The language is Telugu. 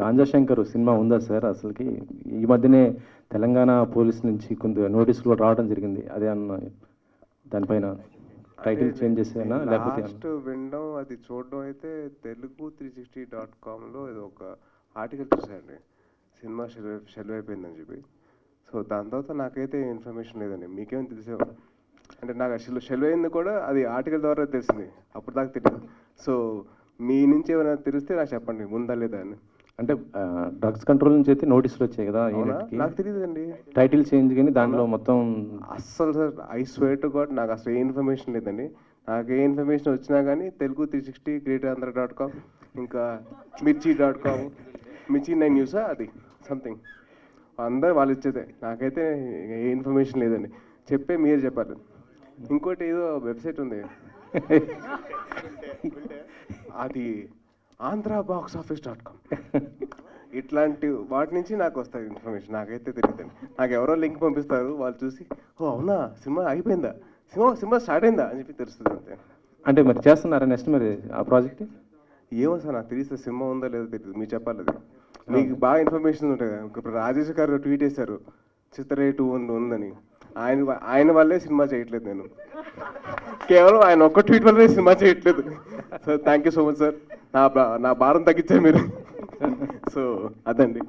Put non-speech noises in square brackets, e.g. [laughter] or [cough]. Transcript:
గాంజా శంకర్ సినిమా ఉందా సార్? అసలుకి ఈ మధ్యనే తెలంగాణ పోలీస్ నుంచి కొంత నోటీసులు రావడం జరిగింది. అదే అన్న దానిపైన టైటిల్ చేంజ్ చేసేనా? లేకపోతే లాస్ట్ వినడం అది చూడడం అయితే తెలుగు త్రీ సిక్స్టీ డాట్ కామ్లో ఏదో ఒక ఆర్టికల్ చూసానండి సినిమా షెల్ షెల్వ్ అయిపోయిందని చెప్పి. సో దాని తర్వాత నాకైతే ఇన్ఫర్మేషన్ లేదండి. మీకేం తెలిసే అంటే నాకు షెల్ షెల్వ్ అయింది కూడా అది ఆర్టికల్ ద్వారా తెలిసింది. అప్పుడు దాకా తెలియదు సో మీ నుంచి ఏమైనా తెలిస్తే నాకు చెప్పండి. ఉందా లేదా అని. అంటే డ్రగ్స్ కంట్రోల్ నుంచి అయితే నోటీసులు వచ్చాయి కదా నాకు తెలియదండి టైటిల్ చేంజ్ కానీ దాంట్లో మొత్తం అస్సలు sir I swear to god నాకు అసలు ఏ ఇన్ఫర్మేషన్ లేదండి. నాకు ఏ ఇన్ఫర్మేషన్ వచ్చినా కానీ Telugu three sixty great Andhra dot com ఇంకా Mirchi dot com Mirchi nine న్యూసా అది సంథింగ్ అందరు వాళ్ళు ఇచ్చేదే. నాకైతే ఏ ఇన్ఫర్మేషన్ లేదండి. చెప్పే మీరు చెప్పాలి. ఇంకోటి ఏదో వెబ్సైట్ ఉంది. [laughs] అది Andhra box office dot com. [laughs] ఇట్లాంటి వాటి నుంచి నాకు వస్తుంది ఇన్ఫర్మేషన్. నాకైతే తెలియదు. నాకు ఎవరో లింక్ పంపిస్తారు. వాళ్ళు చూసి ఓ అవునా? సినిమా అయిపోయిందా? సినిమా సినిమా స్టార్ట్ అయిందా? అని చెప్పి తెలుస్తుంది అంతే. అంటే మరి చేస్తున్నారా నెక్స్ట్ మరి ఆ ప్రాజెక్ట్? ఏమో సార్ నాకు తెలిస్తే సినిమా ఉందో లేదో తెలియదు. మీరు చెప్పాలి అది. మీకు బాగా ఇన్ఫర్మేషన్ ఉంటుంది కదా. ఇప్పుడు రాజేష్ గారు ట్వీట్ చేశారు చిత్రరే టూ ఉంది ఉందని. ఆయన ఆయన వల్లే సినిమా చేయట్లేదు నేను. [laughs] కేవలం ఆయన ఒక్క ట్వీట్ వల్లే సినిమా చేయట్లేదు. So thank you so much sir నా బా- నా భారం తగ్గించారు మీరు. [laughs] సో అదండి.